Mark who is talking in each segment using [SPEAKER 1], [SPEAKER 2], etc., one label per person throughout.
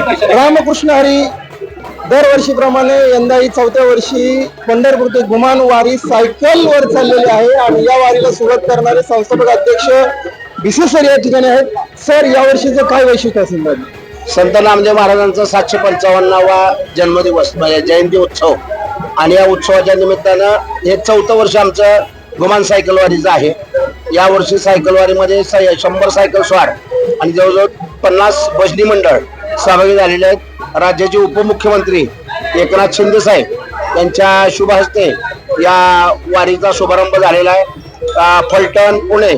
[SPEAKER 1] रामकृष्ण हरी दरवर्षीप्रमाणे यंदाही चौथ्या वर्षी पंढरपूर ते गुमान वारी सायकल वर चाललेली आहे आणि या वारीला सुरुवात करणारे संस्थापक अध्यक्ष विशेष सर या ठिकाणी आहेत. सर या वर्षीचं काय वैशिष्ट्य असेल
[SPEAKER 2] संत नामदेव महाराजांचा सातशे पंचावन्नावा जन्मदिवस म्हणजे जयंती उत्सव. आणि या उत्सवाच्या निमित्तानं हे चौथं वर्ष आमचं गुमान सायकलवारीचं आहे. या वर्षी सायकलवारीमध्ये स- शंभर सायकल स्वार आणि जवळजवळ पन्नास भजनी मंडळ सहभागी झालेले आहेत. राज्याचे उपमुख्यमंत्री एकनाथ शिंदे साहेब यांच्या शुभ हस्ते या वारीचा शुभारंभ झालेला आहे. फलटण पुणे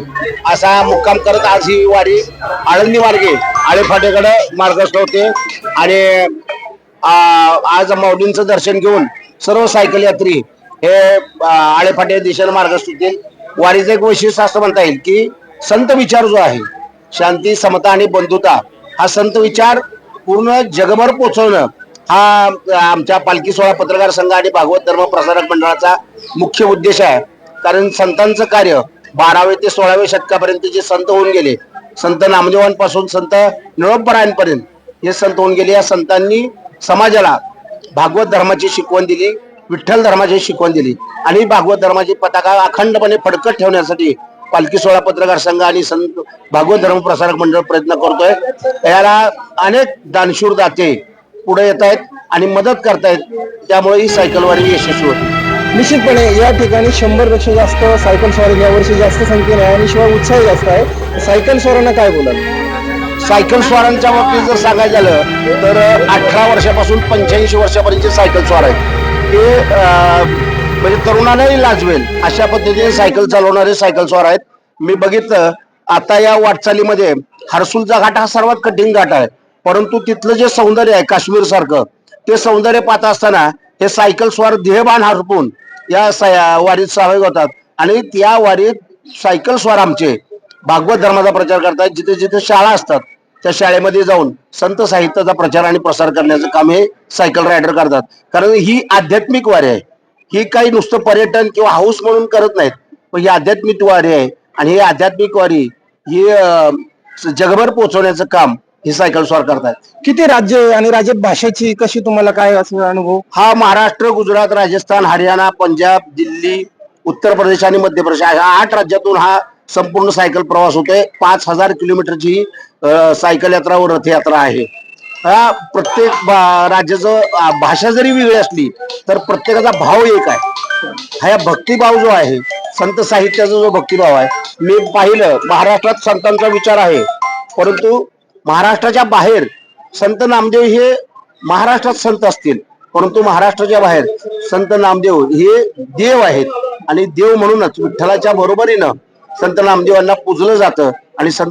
[SPEAKER 2] असा मुक्काम करत आज ही वारी आळंदी मार्गे आळेफाटेकडे मार्गस्थ होते. आणि आज माऊलींचं दर्शन घेऊन सर्व सायकल यात्री हे आळेफाटे दिशेने मार्गस्थ होतील. वारीचं एक वैशिष्ट्य असं म्हणता येईल की संत विचार जो आहे शांती समता आणि बंधुता हा संत विचार पूर्ण जगभर पोहोचवणं हा आमच्या पालखी सोहळा पत्रकार संघ आणि भागवत धर्म प्रसारक मंडळाचा मुख्य उद्देश आहे. कारण संतांचं कार्य बारावे ते सोळाव्या शतकापर्यंत जे संत होऊन गेले. संत नामदेवांपासून संत निळोपरायांपर्यंत हे संत होऊन गेले. या संतांनी समाजाला भागवत धर्माची शिकवण दिली विठ्ठल धर्माची शिकवण दिली आणि भागवत धर्माची पताका अखंडपणे फडकत ठेवण्यासाठी पालखी सोहळा पत्रकार संघ आणि संत भागवत धर्म प्रसारक मंडळ प्रयत्न करतोय. याला अनेक दानशूर दाते पुढे येत आहेत आणि मदत करतायत. त्यामुळे ही सायकलवारी यशस्वी होती.
[SPEAKER 1] निश्चितपणे या ठिकाणी शंभरपेक्षा जास्त सायकल स्वारी यावर्षी जास्त संख्येने आहे आणि शिवाय उत्साही जास्त आहे. सायकल स्वारांना काय बोलाल?
[SPEAKER 2] सायकल स्वारांच्या बाबतीत जर सांगायचं झालं तर अठरा वर्षापासून पंच्याऐंशी वर्षापर्यंतचे सायकल स्वार आहेत. ते म्हणजे तरुणांनाही लाजवेल अशा पद्धतीने सायकल चालवणारे सायकल स्वार आहेत. मी बघितलं आता या वाटचालीमध्ये हरसूलचा घाट हा सर्वात कठीण घाट आहे. परंतु तिथलं जे सौंदर्य आहे काश्मीर सारखं ते सौंदर्य पाहत असताना हे सायकल स्वार देहबान हरपून या वारीत सहभागी होतात. आणि त्या वारीत सायकल स्वार आमचे भागवत धर्माचा प्रचार करतात जिथे जिथे शाळा असतात त्या शाळेमध्ये जाऊन संत साहित्याचा प्रचार आणि प्रसार करण्याचं काम हे सायकल रायडर करतात. कारण ही आध्यात्मिक वारी आहे. ही काही नुसतं पर्यटन किंवा हाऊस म्हणून करत नाहीत. पण ही आध्यात्मिक वारी आहे आणि ही आध्यात्मिक वारी ही जगभर पोहोचवण्याचं काम ही सायकल स्वार करतात.
[SPEAKER 1] किती राज्य आणि राज्यात भाषेची कशी तुम्हाला काय असं अनुभव?
[SPEAKER 2] हा महाराष्ट्र गुजरात राजस्थान हरियाणा पंजाब दिल्ली उत्तर प्रदेश आणि मध्य प्रदेश ह्या आठ राज्यातून हा संपूर्ण सायकल प्रवास होतोय. पाच हजार किलोमीटरची सायकल यात्रा व रथयात्रा आहे. हा प्रत्येक राज्याचं भाषा जरी वेगळी असली तर प्रत्येकाचा भाव एक आहे. हा या भक्तिभाव जो आहे संत साहित्याचा जो भक्तिभाव आहे मी पाहिलं महाराष्ट्रात संतांचा विचार आहे. परंतु महाराष्ट्राच्या बाहेर संत नामदेव हे महाराष्ट्रात संत असतील. परंतु महाराष्ट्राच्या बाहेर संत नामदेव हे देव आहेत. आणि देव म्हणूनच विठ्ठलाच्या बरोबरीनं संत नामदेवांना पूजलं जातं आणि संत